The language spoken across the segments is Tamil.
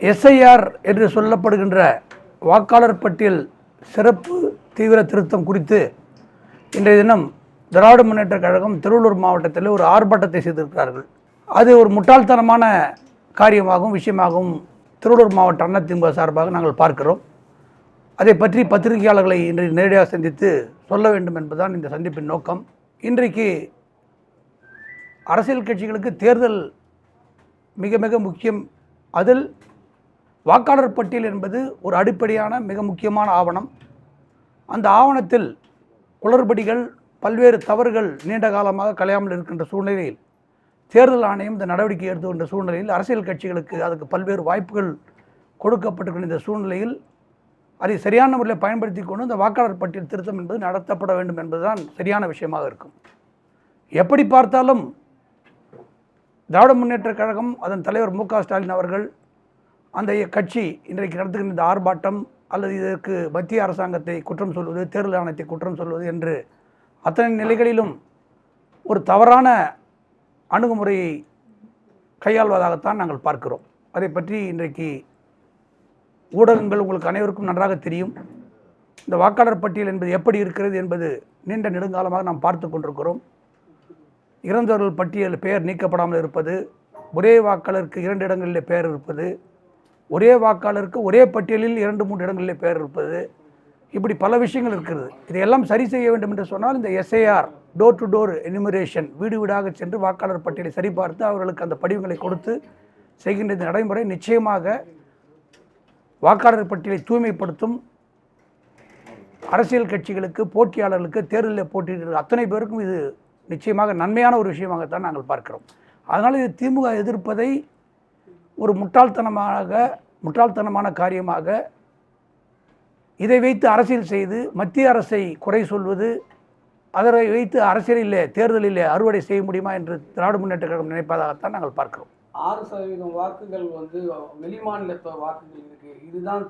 எஸ்ஐஆர் என்று சொல்லப்படுகின்ற வாக்காளர் பட்டியல் சிறப்பு தீவிர திருத்தம் குறித்து இன்றைய தினம் திராவிட முன்னேற்ற கழகம் திருவள்ளூர் மாவட்டத்தில் ஒரு ஆர்ப்பாட்டத்தை செய்திருக்கிறார்கள். அது ஒரு முட்டாள்தனமான காரியமாகவும் விஷயமாகவும் திருவள்ளூர் மாவட்ட அதிமுக சார்பாக நாங்கள் பார்க்கிறோம். அதை பற்றி பத்திரிகையாளர்களை இன்றைக்கு நேரடியாக சந்தித்து சொல்ல வேண்டும் என்பதுதான் இந்த சந்திப்பின் நோக்கம். இன்றைக்கு அரசியல் கட்சிகளுக்கு தேர்தல் மிக மிக முக்கியம். அதில் வாக்காளர் பட்டியல் என்பது ஒரு அடிப்படையான மிக முக்கியமான ஆவணம். அந்த ஆவணத்தில் குளறுபடிகள் பல்வேறு தவறுகள் நீண்ட காலமாக கலையாமல் இருக்கின்ற சூழ்நிலையில் தேர்தல் ஆணையம் இந்த நடவடிக்கை எடுத்துக்கொண்ட சூழ்நிலையில் அரசியல் கட்சிகளுக்கு அதுக்கு பல்வேறு வாய்ப்புகள் கொடுக்கப்பட்டிருக்கின்ற இந்த சூழ்நிலையில் அதை சரியான முறையில் பயன்படுத்தி கொண்டு இந்த வாக்காளர் பட்டியல் திருத்தம் என்பது நடத்தப்பட வேண்டும் என்பதுதான் சரியான விஷயமாக இருக்கும். எப்படி பார்த்தாலும் திராவிட முன்னேற்றக் கழகம் அதன் தலைவர் மு க ஸ்டாலின் அவர்கள் அந்த கட்சி இன்றைக்கு நடத்துகின்ற இந்த ஆர்ப்பாட்டம் அல்லது இதற்கு மத்திய அரசாங்கத்தை குற்றம் சொல்வது தேர்தல் ஆணையத்தை குற்றம் சொல்வது என்று அத்தனை நிலைகளிலும் ஒரு தவறான அணுகுமுறையை கையாள்வதாகத்தான் நாங்கள் பார்க்கிறோம். அதை பற்றி இன்றைக்கு ஊடகங்கள் உங்களுக்கு அனைவருக்கும் நன்றாக தெரியும். இந்த வாக்காளர் பட்டியல் என்பது எப்படி இருக்கிறது என்பது நீண்ட நெடுங்காலமாக நாம் பார்த்து கொண்டிருக்கிறோம். இறந்தவர்கள் பட்டியல் பெயர் நீக்கப்படாமல் இருப்பது ஒரே வாக்காளருக்கு இரண்டு இடங்களில் பெயர் இருப்பது ஒரே வாக்காளருக்கு ஒரே பட்டியலில் இரண்டு மூன்று இடங்களிலே பெயர் இருப்பது. இப்படி பல விஷயங்கள் இருக்கிறது. இதையெல்லாம் சரி செய்ய வேண்டும் என்று சொன்னால் இந்த SIR door to door enumeration வீடு வீடாக சென்று வாக்காளர் பட்டியலை சரிபார்த்து அவர்களுக்கு அந்த படிவங்களை கொடுத்து செய்கின்ற இந்த நடைமுறை நிச்சயமாக வாக்காளர் பட்டியலை தூய்மைப்படுத்தும். அரசியல் கட்சிகளுக்கு போட்டியாளர்களுக்கு தேர்தலில் போட்டியிடுற அத்தனை பேருக்கும் இது நிச்சயமாக நன்மையான ஒரு விஷயமாகத்தான் நாங்கள் பார்க்கிறோம். அதனால் இது திமுக எதிர்ப்பதை ஒரு முட்டாள்தனமாக முட்டாள்தனமான காரியமாக இதை வைத்து அரசியல் செய்து மத்திய அரசை குறை சொல்வது அதை வைத்து அரசியலிலே தேர்தலிலே அறுவடை செய்ய முடியுமா என்று திராவிட முன்னேற்ற கழகம் நினைப்பதாகத்தான் நாங்கள் பார்க்கிறோம். ஆறு சதவீதம் வாக்குகள் வந்து வெளிமாநிலத்த வாக்குகள் இருக்கு. இதுதான்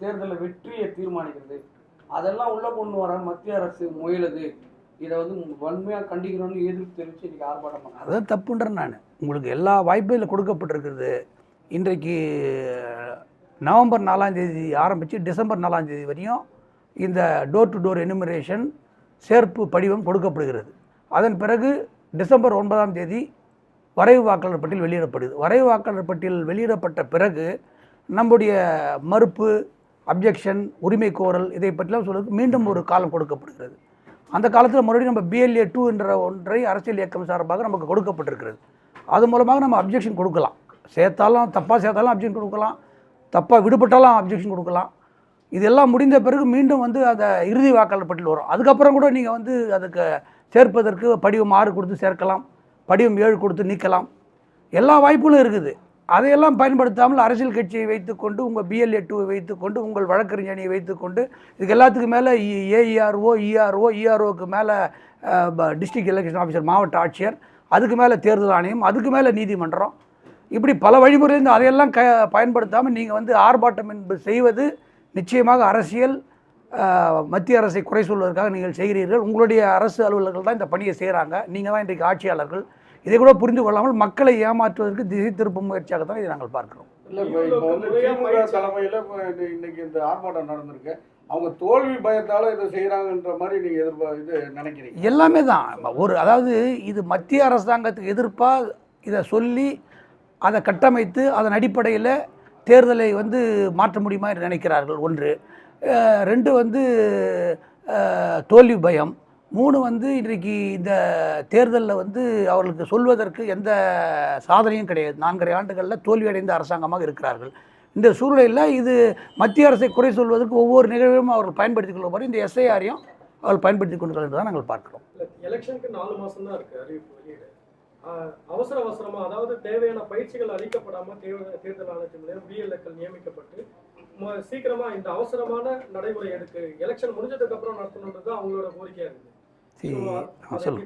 தேர்தலில் வெற்றியை தீர்மானிக்கிறது. அதெல்லாம் உள்ள கொண்டு வர மத்திய அரசு முயலுது. இதை வந்து வன்மையாக கண்டிக்கணும்னு எதிர்ப்பு தெரிவித்து இன்னைக்கு ஆர்ப்பாட்டம் பண்ணாங்க அதான் தப்புன்றேன் நான். உங்களுக்கு எல்லா வாய்ப்பும் இதில் கொடுக்கப்பட்டிருக்கிறது. இன்றைக்கு நவம்பர் நாலாம் தேதி ஆரம்பித்து டிசம்பர் நாலாம் தேதி வரையும் இந்த டோர் டு டோர் எனுமரேஷன் சேர்ப்பு படிவம் கொடுக்கப்படுகிறது. அதன் பிறகு டிசம்பர் ஒன்பதாம் தேதி வரைவு வாக்காளர் பட்டியல் வெளியிடப்படுது. வரைவு வாக்காளர் பட்டியல் வெளியிடப்பட்ட பிறகு நம்முடைய மறுப்பு அப்ஜெக்ஷன் உரிமை கோரல் இதை பற்றிலாம் சொல்றதுக்கு மீண்டும் ஒரு காலம் கொடுக்கப்படுகிறது. அந்த காலத்தில் மறுபடியும் நம்ம பிஎல்ஏ டூ என்ற ஒன்றை அரசியல் இயக்கம் சார்பாக நமக்கு கொடுக்கப்பட்டிருக்கிறது. அது மூலமாக நம்ம அப்ஜெக்ஷன் கொடுக்கலாம். சேர்த்தாலும் தப்பாக சேர்த்தாலும் அப்ஜெக்ஷன் கொடுக்கலாம். தப்பாக விடுபட்டாலும் அப்ஜெக்ஷன் கொடுக்கலாம். இதெல்லாம் முடிந்த பிறகு மீண்டும் வந்து அதை இறுதி வாக்காளர் பட்டியல் வரும். அதுக்கப்புறம் கூட நீங்கள் வந்து அதுக்கு சேர்ப்பதற்கு படிவம் ஆறு கொடுத்து சேர்க்கலாம். படிவம் ஏழு கொடுத்து நீக்கலாம். எல்லா வாய்ப்புகளும் இருக்குது. அதையெல்லாம் பயன்படுத்தாமல் அரசியல் கட்சியை வைத்துக்கொண்டு உங்கள் பிஎல்ஏ டூவை வைத்துக்கொண்டு உங்கள் வழக்கறிஞனியை வைத்துக்கொண்டு இதுக்கு எல்லாத்துக்கும் மேலே ஏஇஆர்ஓ இஆர்ஓ இஆர்ஓக்கு மேலே டிஸ்ட்ரிக்ட் எலெக்ஷன் ஆஃபீஸர் மாவட்ட ஆட்சியர் அதுக்கு மேலே தேர்தல் ஆணையம் அதுக்கு மேலே நீதிமன்றம் இப்படி பல வழிமுறை இருந்து அதையெல்லாம் க பயன்படுத்தாமல் நீங்கள் வந்து ஆர்ப்பாட்டம் என்பது செய்வது நிச்சயமாக அரசியல் மத்திய அரசை குறை சொல்வதற்காக நீங்கள் செய்கிறீர்கள். உங்களுடைய அரசு அலுவலர்கள் தான் இந்த பணியை செய்கிறாங்க நீங்கள் தான் இன்றைக்கு ஆட்சியாளர்கள். இதை கூட புரிந்து கொள்ளாமல் மக்களை ஏமாற்றுவதற்கு திசை திருப்பும் முயற்சியாக தான் இதை நாங்கள் பார்க்கிறோம். இல்ல இப்ப வந்து திமுக தலைமையில இன்னைக்கு இந்த ஆர்ப்பாட்டம் நடந்திருக்கு. அவங்க தோல்வி பயத்தால இதை செய்யறாங்கன்ற மாதிரி நீங்க எதிர்பா இது நினைக்கிறீங்க? எல்லாமே தான். ஒரு அதாவது இது மத்திய அரசாங்கத்துக்கு எதிர்ப்பாக இதை சொல்லி அதை கட்டமைத்து அதன் அடிப்படையில் தேர்தலை வந்து மாற்ற முடியுமா என்று நினைக்கிறார்கள். ஒன்று ரெண்டு வந்து தோல்வி பயம். மூணு வந்து இன்றைக்கு இந்த தேர்தலில் வந்து அவர்களுக்கு சொல்வதற்கு எந்த சாதனையும் கிடையாது. நான்கரை ஆண்டுகளில் தோல்வியடைந்த அரசாங்கமாக இருக்கிறார்கள். இந்த சூழ்நிலையில் இது மத்திய அரசை குறை சொல்வதற்கு ஒவ்வொரு நிகழ்வையும் அவர்கள் பயன்படுத்திக் கொள்ளும் இந்த எஸ்ஐஆரையும் அவர்கள் பயன்படுத்தி கொண்டு தான் நாங்கள் பார்க்கிறோம். எலெக்ஷனுக்கு நாலு மாதம் தான் இருக்குது அறிவிப்பு வெளியிட அவசர அவசரமா அதாவது தேவையான பயிற்சிகள் அளிக்கப்படாம தேர்தல் ஆணையத்தின் பிஎல்ஏக்கள் நியமிக்கப்பட்டு ம- சீக்கிரமா இந்த அவசரமான நடைமுறை எடுக்கு எலெக்ஷன் முடிஞ்சதுக்கு அப்புறம் நடத்தணுன்றது அவங்களோட கோரிக்கையா இருக்கு. எப்படி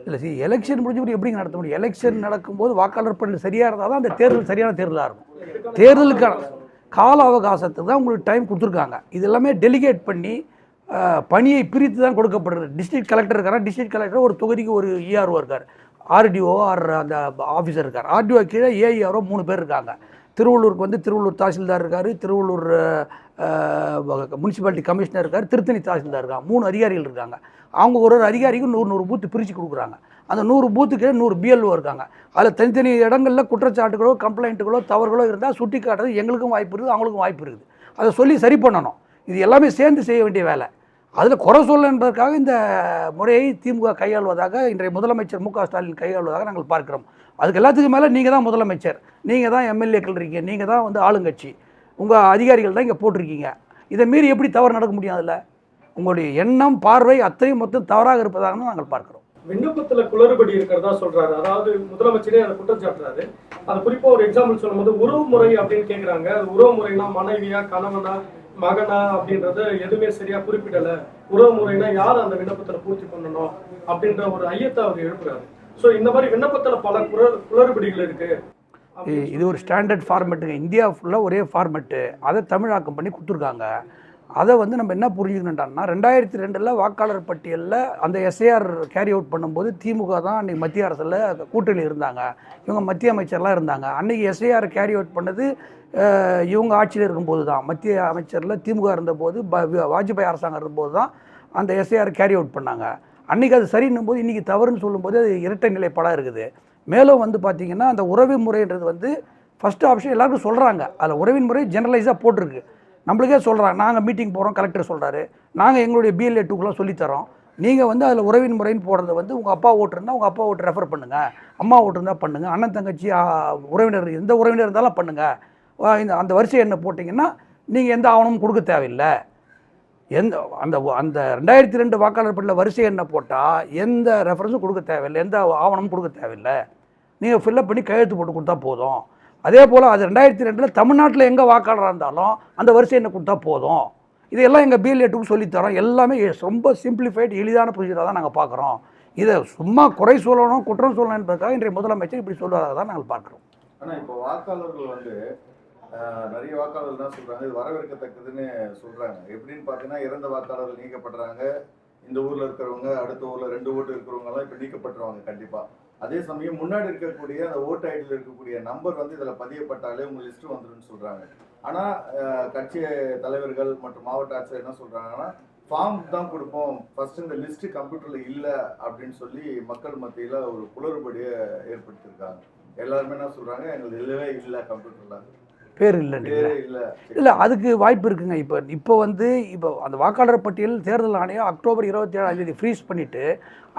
இல்லை சரி எலெக்ஷன் முடிஞ்ச பிறகு எப்படிங்க நடத்த முடியும்? எலெக்ஷன் நடக்கும்போது வாக்காளர் பட்டியல் சரியாக இருந்தால் தான் அந்த தேர்தல் சரியான தேர்தலாக இருக்கும். தேர்தலுக்கான கால அவகாசத்துக்கு தான் உங்களுக்கு டைம் கொடுத்துருக்காங்க. இது எல்லாமே டெலிகேட் பண்ணி பணியை பிரித்து தான் கொடுக்கப்படுறது டிஸ்ட்ரிக்ட் கலெக்டர் இருக்காரா? டிஸ்ட்ரிக்ட் கலெக்டர் ஒரு தொகுதிக்கு ஒரு இஆர்ஓ இருக்கார். ஆர்டிஓ ஆர் அந்த ஆஃபீஸர் இருக்கார். ஆர்டிஓ கீழே ஏஐஆரோ மூணு பேர் இருக்காங்க. திருவள்ளூருக்கு வந்து திருவள்ளூர் தாசில்தார் இருக்கார் திருவள்ளூர் முனிசிபாலிட்டி கமிஷனர் இருக்கார் திருத்தணி தாசில்தார் இருக்காங்க. மூணு அதிகாரிகள் இருக்காங்க. அவங்க ஒரு ஒரு அதிகாரிக்கும் நூறு நூறு பூத்து பிரித்து கொடுக்குறாங்க. அந்த நூறு பூத்துக்கு நூறு பிஎல்ஓ இருக்காங்க. அதில் தனித்தனி இடங்களில் குற்றச்சாட்டுகளோ கம்ப்ளைண்ட்டுகளோ தவறுகளோ இருந்தால் சுட்டி காட்டுறது எங்களுக்கும் வாய்ப்பு இருக்குது அவங்களுக்கும் வாய்ப்பு இருக்குது. அதை சொல்லி சரி பண்ணணும். இது எல்லாமே சேர்ந்து செய்ய வேண்டிய வேலை. அதில் குறை சொல்ல என்பதற்காக இந்த முறையை திமுக கையாள்வதாக இன்றைய முதலமைச்சர் மு க ஸ்டாலின் கையாள்வதாக நாங்கள் பார்க்கிறோம். அதுக்கு எல்லாத்துக்கும் மேலே நீங்கள் தான் முதலமைச்சர். நீங்கள் தான் எம்எல்ஏக்கள் இருக்கீங்க. நீங்கள் தான் வந்து ஆளுங்கட்சி. உங்கள் அதிகாரிகள் தான் இங்கே போட்டிருக்கீங்க. இதை மீறி எப்படி தவறு நடக்க முடியும் அதில்? உங்களுடைய எண்ணம் பார்வை அத்தனையும் மொத்தம் தவறாக இருப்பதாக நாங்கள் பார்க்கிறோம். விண்ணப்பத்துல குளறுபடி இருக்கிறதா சொல்றாரு. அதாவது முதலமைச்சரே அதை குற்றம் சாட்டுறாரு. அது குறிப்பா ஒரு எக்ஸாம்பிள் சொல்லும்போது உறவு முறை அப்படின்னு கேக்குறாங்க. உறவு முறைனா மனைவியா கணவனா மகனா அப்படின்றது எதுவுமே சரியா குறிப்பிடல. உறவு முறைனா யார் அந்த விண்ணப்பத்துல பூர்த்தி பண்ணணும் அப்படின்ற ஒரு ஐயத்தை அவர் எழுப்புறாரு. ஸோ இந்த மாதிரி விண்ணப்பத்துல பல குற- குளறுபடிகள் இருக்கு. இது ஒரு ஸ்டாண்டர்ட் ஃபார்மெட்டுங்க இந்தியா ஃபுல்லாக ஒரே ஃபார்மெட்டு அதை தமிழாக்கம் பண்ணி கொடுத்துருக்காங்க. அதை வந்து நம்ம என்ன புரிஞ்சுக்கணுன்றான்னா ரெண்டாயிரத்தி ரெண்டில் வாக்காளர் பட்டியலில் அந்த எஸ்ஏஆர் கேரி அவுட் பண்ணும்போது திமுக தான் அன்றைக்கி மத்திய அரசில் கூட்டணி இருந்தாங்க. இவங்க மத்திய அமைச்சர்லாம் இருந்தாங்க. அன்றைக்கி எஸ்ஏஆர் கேரி அவுட் பண்ணது இவங்க ஆட்சியில் இருக்கும்போது தான் மத்திய அமைச்சரில் திமுக இருந்தபோது ப வாஜ்பாய் அரசாங்கம் இருந்தபோது தான் அந்த எஸ்ஐஆர் கேரி அவுட் பண்ணாங்க. அன்றைக்கி அது சரின்னும் போது இன்றைக்கி தவறுன்னு சொல்லும்போது அது இரட்டை நிலைப்பாடாக இருக்குது. மேலும் வந்து பார்த்திங்கன்னா அந்த உறவு முறைன்றது வந்து ஃபஸ்ட்டு ஆப்ஷன் எல்லாருக்கும் சொல்கிறாங்க அதில் உறவின் முறை ஜெனரலைஸாக போட்டிருக்கு. நம்மளுக்கே சொல்கிறாங்க நாங்கள் மீட்டிங் போகிறோம் கலெக்டர் சொல்கிறாரு நாங்கள் எங்களுடைய பிஎல்ஏ டூக்கெலாம் சொல்லித்தரோம். நீங்கள் வந்து அதில் உறவின் முறைன்னு போடுறது வந்து உங்கள் அப்பா ஓட்டு இருந்தால் உங்கள் அப்பா ஓட்டு ரெஃபர் பண்ணுங்கள் அம்மா ஓட்டு இருந்தால் பண்ணுங்கள் அண்ணன் தங்கச்சி உறவினர் எந்த உறவினர் இருந்தாலும் பண்ணுங்கள் இந்த அந்த வரிசை என்ன போட்டிங்கன்னா நீங்கள் எந்த ஆவணமும் கொடுக்க தேவையில்லை. எந்த அந்த அந்த ரெண்டாயிரத்தி ரெண்டு வாக்காளர் பட்டியலில் வரிசை என்ன போட்டால் எந்த ரெஃபரன்ஸும் கொடுக்க தேவையில்லை எந்த ஆவணமும் கொடுக்க தேவையில்லை. நீங்கள் ஃபில்லப் பண்ணி கையெழுத்து போட்டு கொடுத்தா போதும். அதே போல் அது ரெண்டாயிரத்தி ரெண்டில் தமிழ்நாட்டில் எங்கே வாக்காளராக இருந்தாலும் அந்த வரிசை என்ன கொடுத்தா போதும். இதையெல்லாம் எங்கள் பிஎல்ஏட்டுக்கு சொல்லித்தரோம். எல்லாமே ரொம்ப சிம்பிளிஃபைடு எளிதான ப்ரொசீஜராக தான் நாங்கள் பார்க்குறோம் இதை சும்மா குறை சொல்லணும் குற்றம் சொல்லணும் என்பதற்காக இன்றைய முதலமைச்சர் இப்படி சொல்வதாக தான் நாங்கள் பார்க்குறோம். ஆனால் இப்போ வாக்காளர்கள் வந்து நிறைய வாக்காளர்கள் தான் சொல்கிறாங்க இது வரவேற்கத்தக்கதுன்னு சொல்கிறாங்க எப்படின்னு பார்த்தீங்கன்னா இறந்த வாக்காளர்கள் நீக்கப்படுறாங்க. இந்த ஊரில் இருக்கிறவங்க அடுத்த ஊரில் ரெண்டு ஓட்டு இருக்கிறவங்கலாம் இப்போ நீக்கப்பட்டுருவாங்க கண்டிப்பாக அதே சமயம் முன்னாடி இருக்கக்கூடிய அந்த ஓட்டு ஐடியில் இருக்கக்கூடிய நம்பர் வந்து இதில் பதியப்பட்டாலே உங்கள் லிஸ்ட்டு வந்துருன்னு சொல்கிறாங்க ஆனால் கட்சி தலைவர்கள் மற்றும் மாவட்ட ஆட்சியர் என்ன சொல்கிறாங்கன்னா ஃபார்ம் தான் கொடுப்போம். ஃபர்ஸ்ட் இந்த லிஸ்ட் கம்ப்யூட்டர்ல இல்லை அப்படின்னு சொல்லி மக்கள் மத்தியில ஒரு குளறுபடியை ஏற்படுத்தியிருக்காங்க. எல்லாருமே என்ன சொல்றாங்க எங்களுக்கு இல்லவே இல்லை கம்ப்யூட்டர்ல. பேர் இல்லைன்னு இல்ல. இல்லை அதுக்கு வாய்ப்பு இருக்குங்க. இப்போ இப்போ வந்து இப்போ அந்த வாக்காளர் பட்டியல் தேர்தல் ஆணையம் அக்டோபர் இருபத்தி ஏழாம் தேதி ஃப்ரீஸ் பண்ணிவிட்டு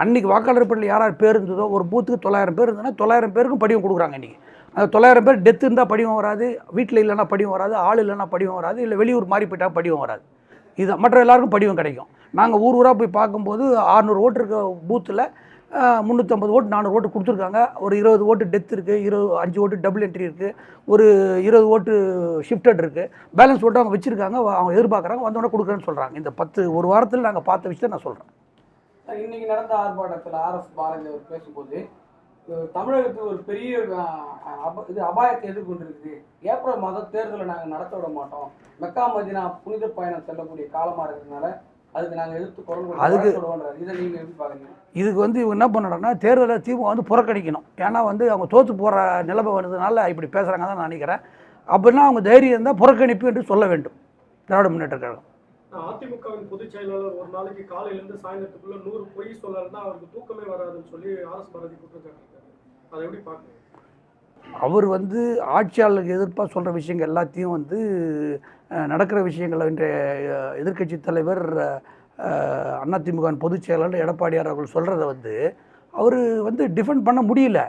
அன்றைக்கி வாக்காளர் பட்டியல் யார் யார் பேர் இருந்ததோ ஒரு பூத்துக்கு தொள்ளாயிரம் பேர் இருந்ததுன்னா தொள்ளாயிரம் பேருக்கும் படிவம் கொடுக்குறாங்க இன்றைக்கி அந்த தொள்ளாயிரம் பேர் டெத்து இருந்தால் படிவம் வராது வீட்டில் இல்லைன்னா படிவம் வராது ஆள் இல்லைன்னா படிவம் வராது இல்லை வெளியூர் மாறி போயிட்டா படிவம் வராது. இது மற்ற எல்லாருக்கும் படிவம் கிடைக்கும். நாங்கள் ஊர் ஊராக போய் பார்க்கும்போது ஆறுநூறு ஓட்டு இருக்க பூத்தில் முந்நூற்றம்பது ஓட்டு நானூறு ஓட்டு கொடுத்துருக்காங்க. ஒரு இருபது ஓட்டு டெத் இருக்குது இருபது அஞ்சு ஓட்டு டபுள் என்ட்ரி இருக்குது ஒரு இருபது ஓட்டு ஷிஃப்டட் இருக்குது பேலன்ஸ் ஓட்டு அவங்க வச்சுருக்காங்க அவங்க எதிர்பார்க்குறாங்க வந்தோடனே கொடுக்குறேன்னு சொல்கிறாங்க இந்த பத்து ஒரு வாரத்தில் நாங்கள் பார்த்த விஷயத்தை நான் சொல்கிறேன் இன்னைக்கு நடந்த ஆர்ப்பாட்டத்தில் ஆர்எஸ் பாரதி அவர் பேசும்போது தமிழகத்துக்கு தமிழகத்தில் ஒரு பெரிய அப- இது அபாயத்தை எதிர்கொண்டிருக்குது. ஏப்ரல் மாதம் தேர்தலை நாங்கள் நடத்த விட மாட்டோம். மெக்கா மதினா புனித பயணம் செல்லக்கூடிய காலமாக இருக்கிறதுனால அதுக்கு இதுக்கு வந்து இவங்க என்ன பண்ணணும்னா தேர்தலை திமுக வந்து புறக்கணிக்கணும். ஏன்னா வந்து அவங்க தோற்று போகிற நிலைமை வந்ததுனால இப்படி பேசுகிறாங்க தான் நான் நினைக்கிறேன். அப்படின்னா அவங்க தைரியம் இருந்தால் புறக்கணிப்பு என்று சொல்ல வேண்டும். திராவிட முன்னேற்ற கழகம். அதிமுகவின் பொதுச் செயலாளர் ஒரு நாளைக்கு காலையில இருந்து சாயந்தரத்துக்குள்ள நூறு பொய் சொல்லலன்னா அவருக்கு தூக்கமே வராதுன்னு சொல்லி ஆர்எஸ் பாரதி குற்றம் சாட்டிருக்காரு அதை எப்படி பார்க்குறீங்க அவர் வந்து ஆட்சியாளருக்கு எதிர்ப்பாக சொல்கிற விஷயங்கள் எல்லாத்தையும் வந்து நடக்கிற விஷயங்களை இன்றைய எதிர்க்கட்சி தலைவர் அதிமுக பொதுச் செயலாளர் எடப்பாடியார் அவர்கள் சொல்கிறத வந்து அவர் வந்து டிஃபெண்ட் பண்ண முடியல.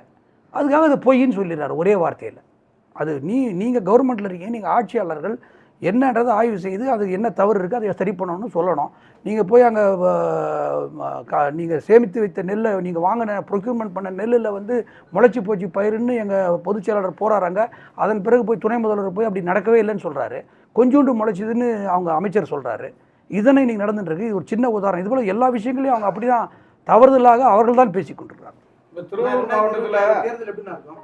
அதுக்காக அதை பொய்ன்னு சொல்லிடுறாரு ஒரே வார்த்தையில். அது நீ நீங்கள் கவர்மெண்ட்டில் இருக்கீங்க நீங்கள் ஆட்சியாளர்கள் என்னன்றதை ஆய்வு செய்து அது என்ன தவறு இருக்குது அதை சரி பண்ணணும்னு சொல்லணும். நீங்கள் போய் அங்கே நீங்கள் சேமித்து வைத்த நெல்லை நீங்கள் வாங்கின ப்ரொக்யூர்மெண்ட் பண்ண நெல்லில் வந்து முளைச்சி போச்சு பயிருன்னு எங்கள் பொதுச் செயலாளர் போராடுறாங்க அதன் பிறகு போய் துணை முதல்வர் போய் அப்படி நடக்கவே இல்லைன்னு சொல்கிறாரு கொஞ்சோண்டு முளைச்சிதுன்னு அவங்க அமைச்சர் சொல்கிறாரு இதனை இன்னைக்கு நடந்துட்டு இருக்கு. இது ஒரு சின்ன உதாரணம். இது போல எல்லா விஷயங்களையும் அவங்க அப்படி தான் தவறுதலாக அவர்கள் தான் பேசி கொண்டிருக்கிறாங்க. இப்ப திருவள்ளூர் மாவட்டத்துல தேர்தல் எப்படி இருக்கும்?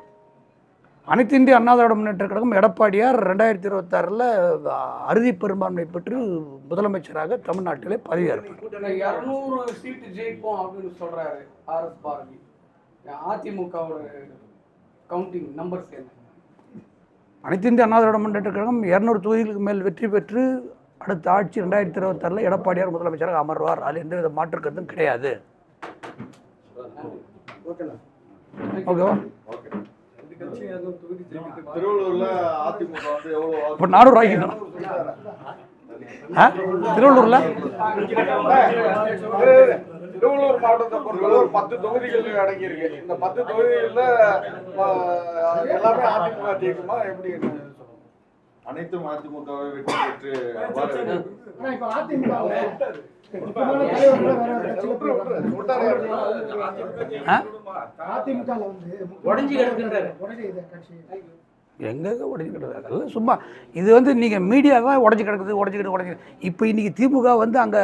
அனைத்து இந்திய அண்ணா திராவிட முன்னேற்ற கழகம் எடப்பாடியார் ரெண்டாயிரத்தி இருபத்தாறில் அறுதி பெரும்பான்மை பெற்று முதலமைச்சராக தமிழ்நாட்டிலே பதவியேற்பார். அதிமுகவோட கவுண்டிங் நம்பர்ஸ் என்ன? அனைத்து இந்திய அண்ணா திராவிட முன்னேற்ற கழகம் இரநூறு தொகுதிகளுக்கு மேல் வெற்றி பெற்று அடுத்த ஆட்சி ரெண்டாயிரத்தி இருபத்தாறில் எடப்பாடியார் முதலமைச்சராக அமர்வார். அதில் எந்த வித மாற்று கருத்தும் கிடையாது. ஓகேவா? ஓகே. திருவள்ளூர்ல அதிமுக வந்து எவ்வளவு வாக்கு- இப்போ நானூறு ஆகிக்கணும் ஆ? திருவள்ளூரில்? திருவள்ளூர் மாவட்டத்தை பொறுத்தவரை ஒரு பத்து தொகுதிகள் அடங்கியிருக்கு. இந்த பத்து தொகுதிகளில் எல்லாமே அதிமுக ஜெயிக்குமா? எப்படி? அனைத்தும் அதிமுகவை வெற்றி பெற்று அதிமுக உடைஞ்சு கிடக்குன்றாரு. எங்கெங்கே எங்கெங்க உடஞ்சி கிடக்குது? அதெல்லாம் சும்மா இது வந்து நீங்கள் மீடியா தான் உடஞ்சி கிடக்குது உடஞ்சி கிடக்கு உடஞ்சி இப்போ இன்றைக்கி திமுக வந்து அங்கே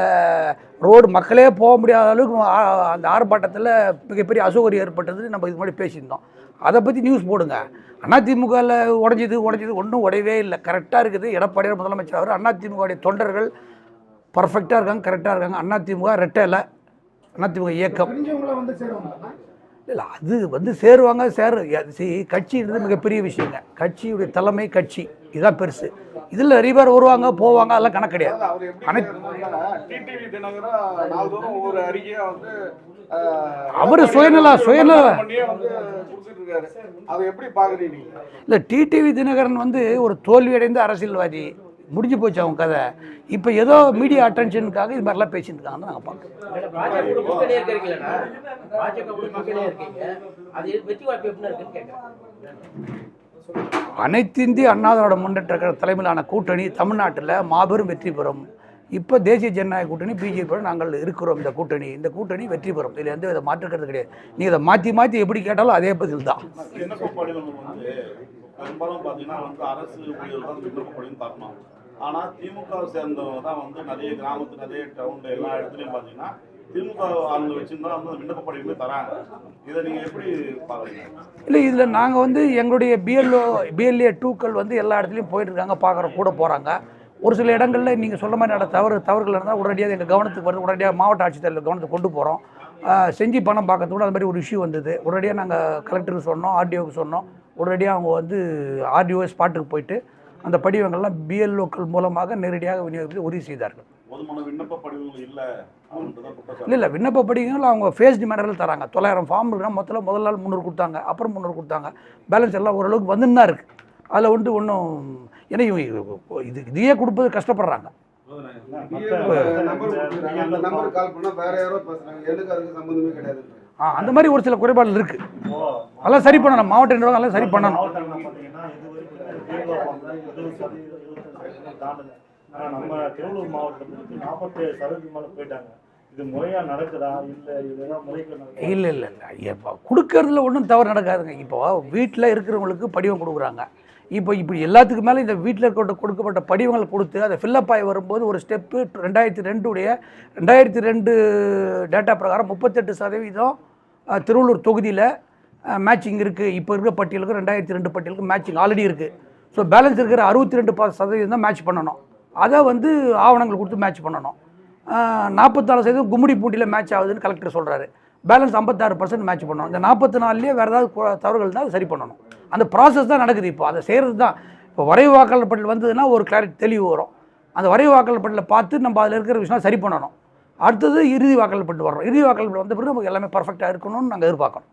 ரோடு மக்களே போக முடியாத அளவுக்கு அந்த ஆர்ப்பாட்டத்தில் மிகப்பெரிய அசௌகரியம் ஏற்பட்டது நம்ம இது மாதிரி பேசியிருந்தோம். அதை பற்றி நியூஸ் போடுங்க. அண்ணா திமுகவில் உடஞ்சிது உடஞ்சிது ஒன்றும் உடையவே இல்லை. கரெக்டாக இருக்குது. எடப்பாடியார் முதலமைச்சர் அவர் அண்ணா திமுகவுடைய தொண்டர்கள் பர்ஃபெக்டாக இருக்காங்க கரெக்டாக இருக்காங்க. அண்ணா திமுக ரெட்டை இல்லை அண்ணா திமுக இயக்கம். வந்து சேருவாங்க இல்லை அது வந்து சேருவாங்க சேரு கட்சின்றது மிகப்பெரிய விஷயங்க. கட்சியுடைய தலைமை கட்சி. இதுதான் பெருசு. இதில் நிறைய பேர் வருவாங்க போவாங்க அதெல்லாம் கணக்கு கிடையாது. அவர் சுயநல- சுயநல- இல்லை டிடிவி தினகரன் வந்து ஒரு தோல்வியடைந்த அரசியல்வாதி. முடிஞ்சு போச்சு அவங்க கதை. இப்போ ஏதோ மீடியா அட்டென்ஷனுக்காக இது மாதிரிலாம் பேசிட்டு இருக்காங்கன்னு நாங்கள் பார்க்குறோம். அனைத்து இந்திய அண்ணா திராவிட முன்னேற்ற கழக தலைமையிலான கூட்டணி தமிழ்நாட்டில் மாபெரும் வெற்றி பெறும். இப்போ தேசிய ஜனநாயக கூட்டணி பிஜேபியோட நாங்கள் இருக்கிறோம் இந்த கூட்டணி. இந்த கூட்டணி வெற்றி பெறும். இதில் எந்த வித மாற்றுக்கிறது கிடையாது. நீங்கள் இதை மாற்றி மாற்றி எப்படி கேட்டாலும் அதே பதில் தான். பெரும்பாலும் பார்த்தீங்கன்னா வந்து அரசு ஊழியர்கள் தான் விண்ணப்ப படிவம் தரணும் ஆனால் திமுக சேர்ந்தவங்க தான் வந்து நிறைய கிராமத்து நிறைய டவுன்ல எல்லா இடத்துலையும் பார்த்தீங்கன்னா திமுக ஆளுங்க வச்சிருந்தா வந்து அந்த தராங்க. இதை நீங்கள் எப்படி பார்க்குறீங்க? இல்லை இதில் நாங்கள் வந்து எங்களுடைய பிஎல்ஓ பிஎல்ஏ டூக்கள் வந்து எல்லா இடத்துலையும் போயிட்டு இருக்காங்க பார்க்குற கூட போகிறாங்க ஒரு சில இடங்களில் நீங்கள் சொல்ல மாதிரி நட தவறு தவறுகள் இருந்தால் உடனடியாக எங்கள் கவனத்துக்கு வருது உடனடியாக மாவட்ட ஆட்சித்தலைவர் கவனத்துக்கு கொண்டு போகிறோம் செஞ்சு பணம் பார்க்கறது கூட அது மாதிரி ஒரு இஷ்யூ வந்தது. உடனடியாக நாங்கள் கலெக்டருக்கு சொன்னோம் ஆர்டிஓக்கு சொன்னோம். உடனடியாக அவங்க வந்து ஆர்டிஓ ஸ்பாட்டுக்கு போயிட்டு அந்த படிவங்கள்லாம் பிஎல்ஓக்கள் மூலமாக நேரடியாக விநியோகித்து உறுதி செய்தார்கள். இல்லை இல்லை விண்ணப்ப படிவங்கள் அவங்க ஃபேஸ்டு மேனரில் தராங்க. தொள்ளாயிரம் ஃபார்ம் இருக்குன்னா மொத்தத்தில் முதல் நாள் முந்நூறு கொடுத்தாங்க அப்புறம் முந்நூறு கொடுத்தாங்க. பேலன்ஸ் எல்லாம் ஓரளவுக்கு வந்துன்னு தான் இருக்குது அதில் வந்து ஒன்றும் ஏன்னா இவங்க இது இதையே கொடுப்பது கஷ்டப்படுறாங்க. அந்த மாதிரி ஒரு சில குறைபாடுகள் இருக்குது அதெல்லாம் சரி பண்ணணும். மாவட்ட நிர்வாகம் எல்லாம் சரி பண்ணணும் மாவட்டங்கள்ல பார்த்தீங்கன்னா இது வரைக்கும் தேர்தல் வந்து இருபது சதவீதம் இருபத்தஞ்சு சதவீதம் ஆனால் நம்ம திருவள்ளூர் மாவட்டத்துக்கு நாற்பத்தேழு சதவீதம் மேலே போயிட்டாங்க. இது முறையாக நடக்குதா? இல்லை முறைக்கு இல்லை இல்லை இல்லை. இப்போ கொடுக்கறதுல ஒன்றும் தவறு நடக்காதுங்க. இப்போ வீட்டில் இருக்கிறவங்களுக்கு படிவம் கொடுக்குறாங்க. இப்போ இப்படி எல்லாத்துக்கு மேலே இந்த வீட்டில் இருக்க கொடுக்கப்பட்ட படிவங்கள் கொடுத்து அதை ஃபில்லப் ஆகி வரும்போது ஒரு ஸ்டெப்பு ரெண்டாயிரத்தி ரெண்டுடைய ரெண்டாயிரத்தி ரெண்டு டேட்டா பிரகாரம் முப்பத்தெட்டு சதவீதம் திருவள்ளூர் தொகுதியில் மேட்சிங் இருக்குது இப்போ இருக்கிற பட்டியலுக்கு ரெண்டாயிரத்தி ரெண்டு பட்டியலுக்கு மேட்சிங் ஆல்ரெடி இருக்குது ஸோ பேலன்ஸ் இருக்கிற அறுபத்தி ரெண்டு சதவீதம் தான் மேட்ச் பண்ணணும். அதை வந்து ஆவணங்கள் கொடுத்து மேட்ச் பண்ணணும். நாற்பத்தாலு சதவீதம் கும்மிடி பூண்டியில் மேட்ச் ஆகுதுன்னு கலெக்டர் சொல்கிறாரு பேலன்ஸ் ஐம்பத்தாறு பர்சன்ட் மேட்ச் பண்ணணும். இந்த நாற்பத்தி நாலுலேயே வேறு ஏதாவது தவறுகள் இருந்தால் அதை சரி பண்ணணும். அந்த ப்ராசஸ் தான் நடக்குது இப்போ. அதை செய்கிறது தான். இப்போ வரைவு வாக்காளர் பட்டியல் வந்ததுன்னா ஒரு கிளாரிட்டி தெளிவு வரும். அந்த வரைவு வாக்காளர் பட்டியலை பார்த்து நம்ம அதில் இருக்கிற விஷயம் சரி பண்ணணும். அடுத்தது இறுதி வாக்காளர் பட்டு வர்றோம் இறுதி வாக்காளர் வந்த பிறகு நமக்கு எல்லாமே பர்ஃபெக்டாக இருக்கணும்னு நாங்கள் எதிர்பார்க்குறோம்.